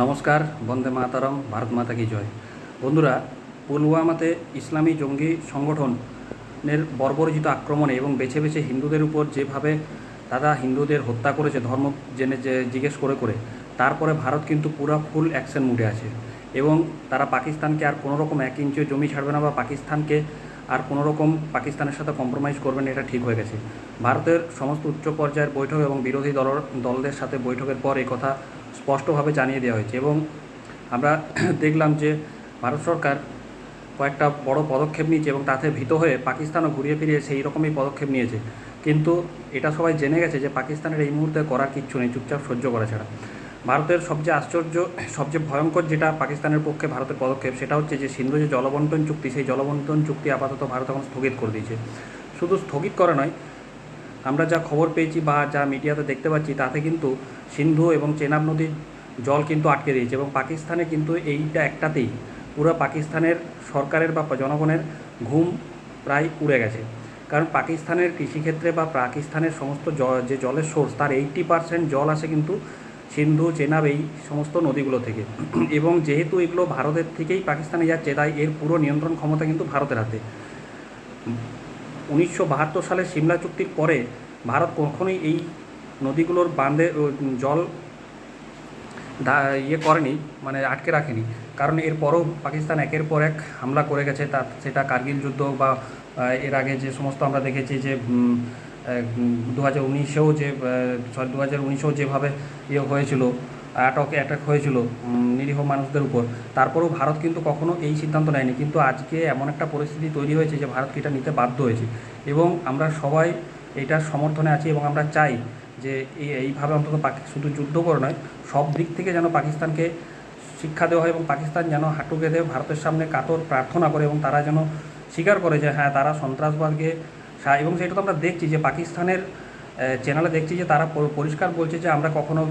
নমস্কার, বন্দে মাতারম, ভারত মাতা কি জয়। বন্ধুরা, পুলওয়ামাতে ইসলামী জঙ্গি সংগঠনের বর্বরচিত আক্রমণে এবং বেছে বেছে হিন্দুদের উপর যেভাবে তারা হিন্দুদের হত্যা করেছে, ধর্ম জেনে যে জিজ্ঞেস করে করে, তারপরে ভারত কিন্তু পুরো ফুল অ্যাকশন মুডে আছে। এবং তারা পাকিস্তানকে আর কোনো রকম এক ইঞ্চিও জমি ছাড়বে না বা পাকিস্তানকে আর কোনো রকম পাকিস্তানের সাথে কম্প্রোমাইজ করবে না, এটা ঠিক হয়ে গেছে। ভারতের সমস্ত উচ্চ পর্যায়ের বৈঠক এবং বিরোধী দল দলদের সাথে বৈঠকের পর এই কথা স্পষ্টভাবে জানিয়ে দেওয়া হয়েছে এবং আমরা দেখলাম যে ভারত সরকার কয়েকটা বড় পদক্ষেপ নিয়েছে এবং তাতে ভীত হয়ে পাকিস্তানও ঘুরিয়ে ফিরিয়ে সেই রকমই পদক্ষেপ নিয়েছে। কিন্তু এটা সবাই জেনে গেছে যে পাকিস্তানের এই মুহূর্তে করার কিচ্ছু নেই, চুপচাপ সহ্য করা ছাড়া। ভারতের সবচেয়ে আশ্চর্য, সবচেয়ে ভয়ঙ্কর যেটা পাকিস্তানের পক্ষে ভারতের পদক্ষেপ সেটা হচ্ছে যে সিন্ধু যে জলবন্টন চুক্তি, সেই জলবন্টন চুক্তি আপাতত ভারত এখন স্থগিত করে দিয়েছে। শুধু স্থগিত করা নয় আমরা যা খবর পেয়েছি বা যা মিডিয়াতে দেখতে পাচ্ছি, তাতে কিন্তু সিন্ধু এবং চেনাব নদীর জল কিন্তু আটকে দিয়েছে এবং পাকিস্তানে কিন্তু এইটা একটাতেই পুরো পাকিস্তানের সরকারের বা জনগণের ঘুম প্রায় উড়ে গেছে। কারণ পাকিস্তানের কৃষিক্ষেত্রে বা পাকিস্তানের সমস্ত যে জলের সোর্স তার এইট্টি পার্সেন্ট জল আসে কিন্তু সিন্ধু, চেনাব এই সমস্ত নদীগুলো থেকে। এবং যেহেতু এগুলো ভারতের থেকেই পাকিস্তানে যাচ্ছে, তাই এর পুরো নিয়ন্ত্রণ ক্ষমতা কিন্তু ভারতের হাতে। উনিশশো বাহাত্তর সালে সিমলা চুক্তির পরে ভারত কখনোই এই নদীগুলোর বাঁধে জল ইয়ে করেনি মানে আটকে রাখেনি। কারণ এরপরও পাকিস্তান একের পর এক হামলা করে গেছে, তা, সেটা কার্গিল যুদ্ধ বা এর আগে যে সমস্ত আমরা দেখেছি যে দু হাজার উনিশেও যে সরি, দু হাজার উনিশেও যেভাবে ইয়ে হয়েছিল আটক অ্যাটাক হয়েছিল নিরীহ মানুষদের উপর। তারপরেও ভারত কিন্তু কখনো এই সিদ্ধান্ত নেয়নি। কিন্তু আজকে এমন একটা পরিস্থিতি তৈরি হয়েছে যে ভারতকে এটা নিতে বাধ্য হয়েছে। এবং আমরা সবাই এটার সমর্থনে আছি এবং আমরা চাই যে এই, এইভাবে অন্তত শুধু যুদ্ধ করে নয়, সব দিক থেকে যেন পাকিস্তানকে শিক্ষা দেওয়া হয় এবং পাকিস্তান যেন হাঁটু গেঁধে ভারতের সামনে কাতর প্রার্থনা করে এবং তারা যেন স্বীকার করে যে হ্যাঁ তারা সন্ত্রাসবাদকে এবং সেটা তো আমরা দেখছি যে পাকিস্তানের চ্যানেলে দেখছি যে তারা পরিষ্কার বলছে যে আমরা কখনো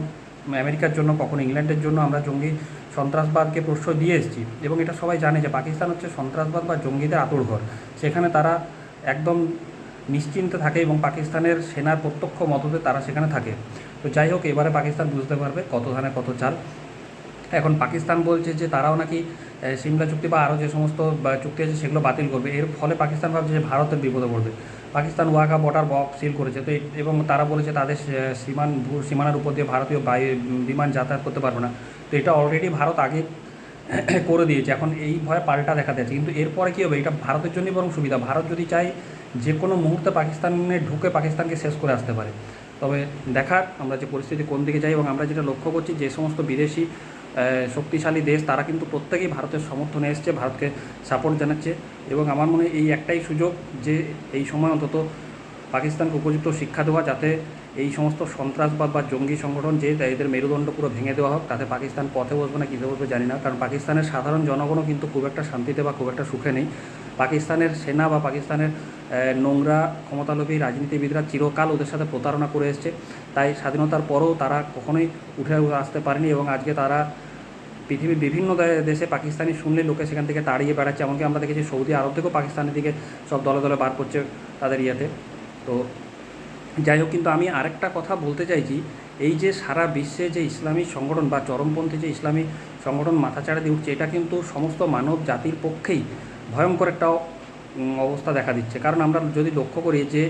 আমেরিকার জন্য, কখনো ইংল্যান্ডের জন্য আমরা জঙ্গি সন্ত্রাসবাদকে প্রশ্রয় দিয়ে এসেছি। এবং এটা সবাই জানে যে পাকিস্তান হচ্ছে সন্ত্রাসবাদ বা জঙ্গিদের আতুরঘর সেখানে তারা একদম নিশ্চিন্তে থাকে এবং পাকিস্তানের সেনার প্রত্যক্ষ মদতে তারা সেখানে থাকে। তো যাই হোক, এবারে পাকিস্তান বুঝতে পারবে কত ধানে কত চাল। এখন পাকিস্তান বলছে যে তারাও নাকি সিমলা চুক্তি বা আরও যে সমস্ত চুক্তি আছে সেগুলো বাতিল করবে। এর ফলে পাকিস্তান ভাবছে যে ভারতের বিপদে পড়বে। Pakistan Wagah border box seal করেছে। তো এবং তারা বলেছে তাদের সীমান সীমানার উপর দিয়ে ভারতীয় বায়ু, বিমান যাতায়াত করতে পারবে না। তো এটা অলরেডি ভারত আগে করে দিয়েছে। এখন এই ভয়ে পাল্টা দেখা যাচ্ছে। কিন্তু এরপরে কী হবে? এটা ভারতের জন্যই বরং সুবিধা। ভারত যদি চায় যে কোনো মুহূর্তে পাকিস্তানে ঢুকে পাকিস্তানকে শেষ করে আসতে পারে। তবে দেখার আমরা যে পরিস্থিতি কোন দিকে যাই এবং আমরা যেটা লক্ষ্য করছি যে সমস্ত বিদেশি শক্তিশালী দেশ, তারা কিন্তু প্রত্যেকেই ভারতের সমর্থনে এসছে, ভারতকে সাপোর্ট জানাচ্ছে এবং আমার মনে এই একটাই সুযোগ যে এই সময় অন্তত পাকিস্তানকে উপযুক্ত শিক্ষা দেওয়া যাতে এই সমস্ত সন্ত্রাসবাদ বা জঙ্গি সংগঠন যে এদের মেরুদণ্ড পুরো ভেঙে দেওয়া হোক, তাতে পাকিস্তান পথে বসবে না, কীভাবে বসবে জানি না। কারণ পাকিস্তানের সাধারণ জনগণও কিন্তু খুব একটা শান্তিতে বা খুব একটা সুখে নেই। পাকিস্তানের সেনা বা পাকিস্তানের নোংরা ক্ষমতালোভী রাজনীতিবিদরা চিরকাল ওদের সাথে প্রতারণা করে এসছে। তাই স্বাধীনতার পরও তারা কখনোই উঠে আসতে পারেনি এবং আজকে তারা পৃথিবীর বিভিন্ন দেশে পাকিস্তানি শুনলে লোকে সেখান থেকে তাড়িয়ে বেড়াচ্ছে। এমনকি আমরা দেখেছি সৌদি আরব থেকেও পাকিস্তানের দিকে সব দলে দলে বার করছে তাদের ইয়েতে। তো যাই হোক, কিন্তু আমি আরেকটা কথা বলতে চাইছি। এই যে সারা বিশ্বে যে ইসলামী সংগঠন বা চরমপন্থী যে ইসলামী সংগঠন মাথাচাড়া দিয়ে উঠছে, এটা কিন্তু সমস্ত মানব জাতির পক্ষেই ভয়ঙ্কর একটা অবস্থা দেখা দিচ্ছে। কারণ আমরা যদি লক্ষ্য করি যে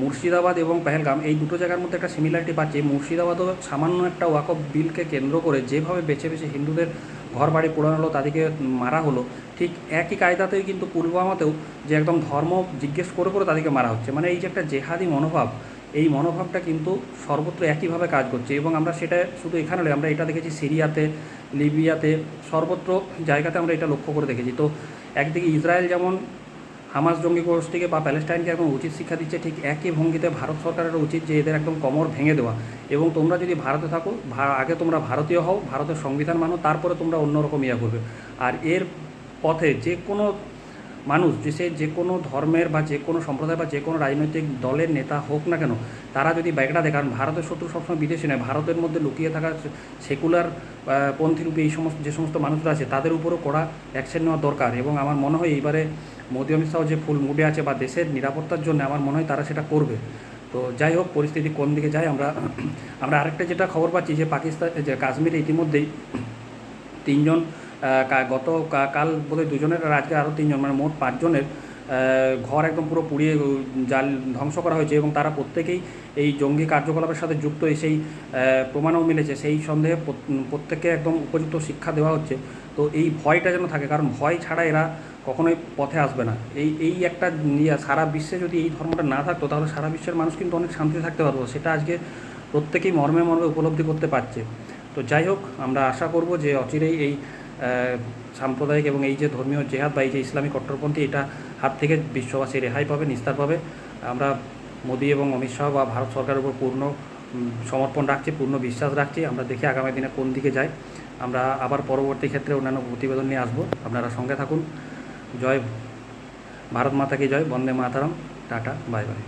মুর্শিদাবাদ এবং পেহেলগাম, এই দুটো জায়গার মধ্যে একটা সিমিলারিটি পাচ্ছি। মুর্শিদাবাদও সামান্য একটা ওয়াকফ বিলকে কেন্দ্র করে যেভাবে বেছে বেছে হিন্দুদের ঘর বাড়ি পোড়ানো হলো, তাদেরকে মারা হলো, ঠিক একই কায়দাতেই কিন্তু পুলওয়ামাতেও যে একদম ধর্ম জিজ্ঞেস করে করে তাদেরকে মারা হচ্ছে। মানে এই যে একটা জেহাদি মনোভাব, এই মনোভাবটা কিন্তু সর্বত্র একইভাবে কাজ করছে এবং আমরা সেটা শুধু এখানে নয়, আমরা এটা দেখেছি সিরিয়াতে, লিবিয়াতে, সর্বত্র জায়গাতে আমরা এটা লক্ষ্য করে দেখেছি। তো একদিকে ইসরায়েল যেমন হামাস জঙ্গি গোষ্ঠীকে বা প্যালেস্টাইনকে একদম উচিত শিক্ষা দিচ্ছে ঠিক একই ভঙ্গিতে ভারত সরকারের উচিত যে এদের একদম কমর ভেঙে দেওয়া। এবং তোমরা যদি ভারতে থাকো আগে তোমরা ভারতীয় হও, ভারতের সংবিধান মানো, তারপরে তোমরা অন্যরকম ইয়া করবে। আর এর পথে যে কোনো মানুষ, যে সে যে কোনো ধর্মের বা যে কোনো সম্প্রদায় বা যে কোনো রাজনৈতিক দলের নেতা হোক না কেন, তারা যদি ব্যাগটা দেয় কারণ ভারতের শত্রু সবসময় বিদেশি নয়, ভারতের মধ্যে লুকিয়ে থাকা সেকুলার পন্থীরূপে এই সমস্ত, যে সমস্ত মানুষরা আছে, তাদের উপরও কড়া অ্যাকশন নেওয়া দরকার। এবং আমার মনে হয় এইবারে মোদী অমিত শাহ যে ফুল মুডে আছে বা দেশের নিরাপত্তার জন্য আমার মনে হয় তারা সেটা করবে। তো যাই হোক, পরিস্থিতি কোন দিকে যায় আমরা আমরা আরেকটা যেটা খবর পাচ্ছি যে পাকিস্তান, যে কাশ্মীরে ইতিমধ্যেই তিনজন গত কাল বোধহয় দুজনের আজকে আরও তিনজন মানে মোট পাঁচজনের ঘর একদম পুরো পুড়িয়ে জাল ধ্বংস করা হয়েছে এবং তারা প্রত্যেকেই এই জঙ্গি কার্যকলাপের সাথে যুক্ত, এই সেই প্রমাণও মিলেছে, সেই সন্দেহে প্রত- প্রত্যেককে একদম উপযুক্ত শিক্ষা দেওয়া হচ্ছে। তো এই ভয়টা যেন থাকে, কারণ ভয় ছাড়া এরা কখনোই পথে আসবে না। এই এই একটা সারা বিশ্বে যদি এই ধর্মটা না থাকতো, তাহলে সারা বিশ্বের মানুষ কিন্তু অনেক শান্তিতে থাকতে পারব সেটা আজকে প্রত্যেকেই মর্মে মর্মে উপলব্ধি করতে পারছে। তো যাই হোক, আমরা আশা করব যে অচিরেই এই সাম্প্রদায়িক এবং এই যে ধর্মীয় জেহাদ বা এই যে ইসলামী কট্টরপন্থী, এটা হাত থেকে বিশ্ববাসী রেহাই পাবে, নিস্তার পাবে। আমরা মোদী এবং অমিত শাহ বা ভারত সরকারের উপর পূর্ণ সমর্পণ রাখছি, পূর্ণ বিশ্বাস রাখছি। আমরা দেখি আগামী দিনে কোন দিকে যাই আমরা আবার পরবর্তী ক্ষেত্রে অন্যান্য প্রতিবেদন নিয়ে আসব। আপনারা সঙ্গে থাকুন। জয় ভারত মাতাকে জয়? Vande Mataram tata bye bye.